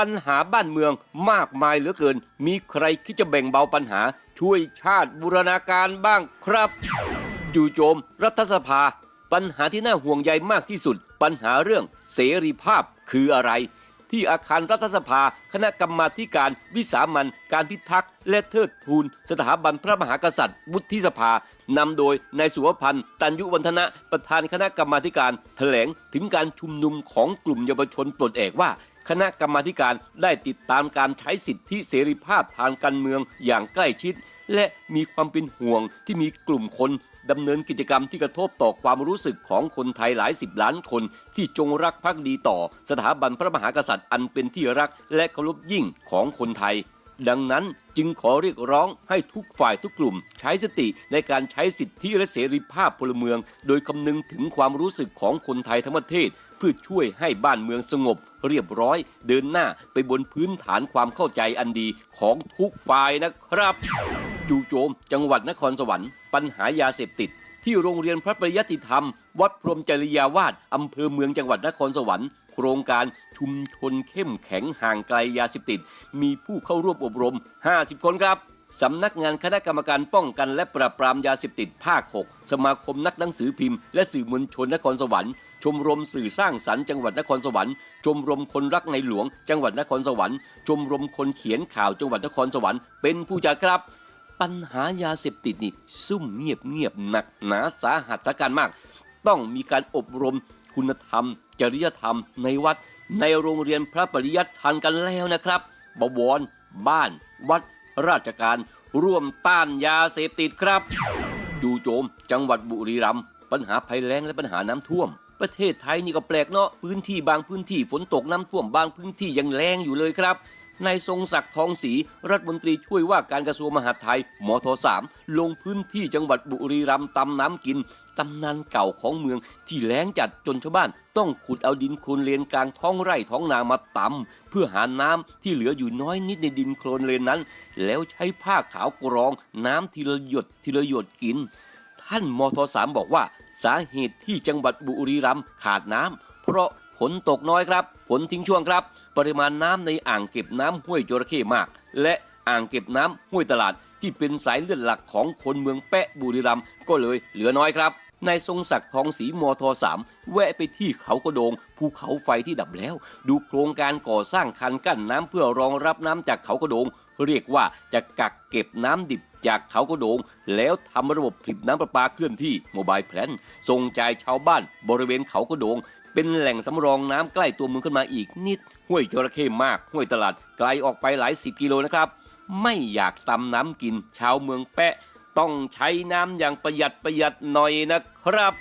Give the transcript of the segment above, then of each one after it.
ปัญหาบ้านเมืองมากมายเหลือเกิน มีใครคิดจะแบ่งเบาปัญหาช่วยชาติบูรณาการบ้างครับจู่โจม รัฐสภา ปัญหาที่น่าห่วงใยมากที่สุด ปัญหาเรื่องเสรีภาพคืออะไร ที่อาคารรัฐสภา คณะกรรมาการ วิสามันการพิทักษ์และเทิดทูน สถาบันพระมหากษัตริย์วุฒิสภานำโดยนายสุวพันธ์ตันยุวัฒนะประธานคณะกรรมาการ แถลงถึงการชุมนุมของกลุ่มเยาวชนปลดแอกว่า คณะกรรมาการได้ติดตามการใช้สิทธิเสรีภาพทางการเมืองอย่างใกล้ชิด และมีความเป็นห่วงที่มีกลุ่มคนดำเนินกิจกรรมที่กระทบต่อความรู้สึกของคนไทยหลายสิบล้านคน ที่จงรักภักดีต่อ สถาบันพระมหากษัตริย์อันเป็นที่รักและเคารพยิ่งของคนไทย ดังนั้นจึงขอเรียกร้องให้ทุกฝ่ายทุกกลุ่ม ใช้สติในการใช้สิทธิและเสรีภาพพลเมือง โดยคำนึงถึงความรู้สึกของคนไทยทั้งประเทศ เพื่อช่วยให้บ้านเมืองสงบ เรียบร้อย เดินหน้าไปบนพื้นฐานความเข้าใจอันดีของทุกฝ่ายนะครับ จูโจม จังหวัดนครสวรรค์ปัญหายาเสพติดที่โรงเรียนพระปริยติธรรม วัดพรมจริยาวาสอำเภอเมืองจังหวัดนครสวรรค์ โครงการชุมชนเข้มแข็งห่างไกลยาเสพติด มีผู้เข้าร่วมอบรม 50 คนครับสำนักงานคณะกรรมการป้องกันและปราบปรามยาเสพติดภาค 6 สมาคมนักหนังสือพิมพ์และสื่อมวลชนนครสวรรค์ชมรมสื่อสร้างสรรค์จังหวัดนครสวรรค์ ชมรมคนรักในหลวง จังหวัดนครสวรรค์ ชมรมคนเขียนข่าวจังหวัดนครสวรรค์เป็นผู้จัดครับ ปัญหายาเสพติดนี่ซุ่มเงียบเงียบหนักหนาสาหัสสาการมาก ต้องมีการอบรม คุณธรรม จริยธรรม ในวัดในโรงเรียนพระปริยัติทันกันแล้วนะครับบวร บ้าน วัด ราชการ ร่วมต้านยาเสพติดครับจู่โจม จังหวัดบุรีรัมย์ปัญหาภัยแล้งและปัญหาน้ำท่วม ประเทศไทยนี่ก็แปลกเนาะพื้นที่บางพื้นที่ฝนตกน้ำท่วมบางพื้นที่ยังแรงอยู่เลยครับ นายทรงศักดิ์ทองศรีรัฐมนตรีช่วยว่าการกระทรวงมหาดไทยมทสามลงพื้นที่จังหวัดบุรีรัมย์ตำน้ำกินตำนานเก่าของเมืองที่แล้งจัดจนชาวบ้าน ต้องขุดเอาดินโคลนเลนกลางท้องไร่ท้องนามาตำเพื่อหาน้ำที่เหลืออยู่น้อยนิดในดินโคลนเลนนั้น แล้วใช้ผ้าขาวกรองน้ำทีละหยดทีละหยดกิน ท่านมทสามบอกว่า สาเหตุที่จังหวัดบุรีรัมย์ขาดน้ำเพราะ ฝนตกน้อยครับ ฝนทิ้งช่วงครับ ปริมาณน้ำในอ่างเก็บน้ำห้วยจระเข้มาก และอ่างเก็บน้ำห้วยตลาดที่เป็นสายเลือดหลักของคนเมืองแปะบุรีรัมย์ก็เลยเหลือน้อยครับนายทรงศักดิ์ทองศรีมทสามแวะไปที่เขากระโดง ภูเขาไฟที่ดับแล้ว ดูโครงการก่อสร้างคันกั้นน้ำเพื่อรองรับน้ำจากเขากระโดง เรียกว่าจะกักเก็บน้ำดิบจากเขากระโดง แล้วทำระบบผลิตน้ำประปาเคลื่อนที่โมบายแพลนส่งจ่ายชาวบ้านบริเวณเขากระโดง เป็นแหล่งสำรองน้ำใกล้ตัวเมืองขึ้นมาอีกนิด ห้วยจระเข้มาก ห้วยตลาดไกลออกไปหลายสิบกิโลนะครับ ไม่อยากตำน้ำกินชาวเมืองแปะ ต้องใช้น้ำอย่างประหยัดประหยัดหน่อยนะครับ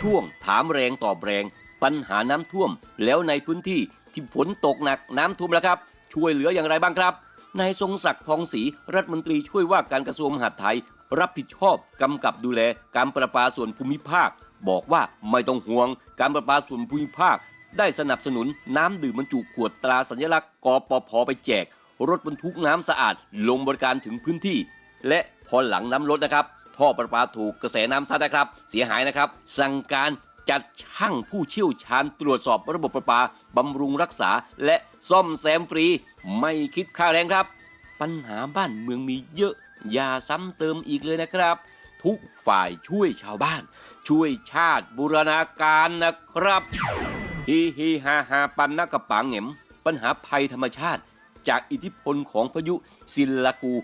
ช่วงถามแรงตอบแรง ปัญหาน้ำท่วมแล้วในพื้นที่ที่ฝนตกหนักน้ำท่วมแล้วครับ ช่วยเหลืออย่างไรบ้างครับ นายทรงศักดิ์ทองศรีรัฐมนตรีช่วยว่าการกระทรวงมหาดไทย รับผิดชอบกำกับดูแลการประปาส่วนภูมิภาค บอกว่าไม่ต้องห่วงการประปาส่วนภูมิภาค ได้สนับสนุนน้ำดื่มบรรจุขวดตราสัญลักษณ์กปพไปแจก รถบรรทุกน้ำสะอาดลงบริการถึงพื้นที่ และพอหลังน้ำลดนะครับท่อประปาถูกกระแสน้ำซัดนะครับ เสียหายนะครับ สั่งการ จัดช่างผู้เชี่ยวชาญตรวจสอบระบบประปาบำรุงรักษาและซ่อมแซมฟรี ไม่คิดค่าแรงครับ ปัญหาบ้านเมืองมีเยอะ อย่าซ้ำเติมอีกเลยนะครับ ทุกฝ่ายช่วยชาวบ้าน ช่วยชาติบูรณาการนะครับฮีฮีฮาฮาปันนักกระปังเหงมปัญหาภัยธรรมชาติ จากอิทธิพลของพายุซิลากู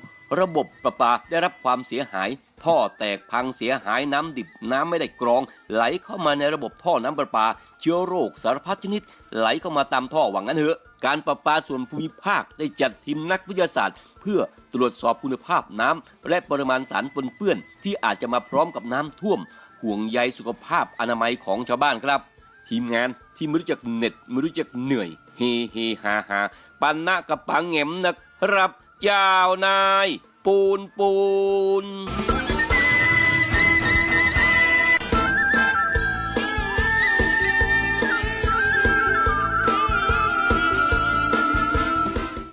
ระบบประปาได้รับความเสียหาย ท่อแตกพังเสียหายน้ำดิบน้ำไม่ได้กรอง ไหลเข้ามาในระบบท่อน้ำประปา เชื้อโรคสารพัดชนิด ไหลเข้ามาตามท่อหวังนั้นเถอะ การประปาส่วนภูมิภาคได้จัดทีมนักวิทยาศาสตร์ เพื่อตรวจสอบคุณภาพน้ำและปริมาณสารปนเปื้อนที่อาจจะมาพร้อมกับน้ำท่วม ห่วงใยสุขภาพอนามัยของชาวบ้านครับ ทีมงานที่ไม่รู้จักเหน็ดไม่รู้จักเหนื่อยเฮเฮฮาฮาปันนะกับปังเหงมนะครับ เจ้านาย ปูนปูน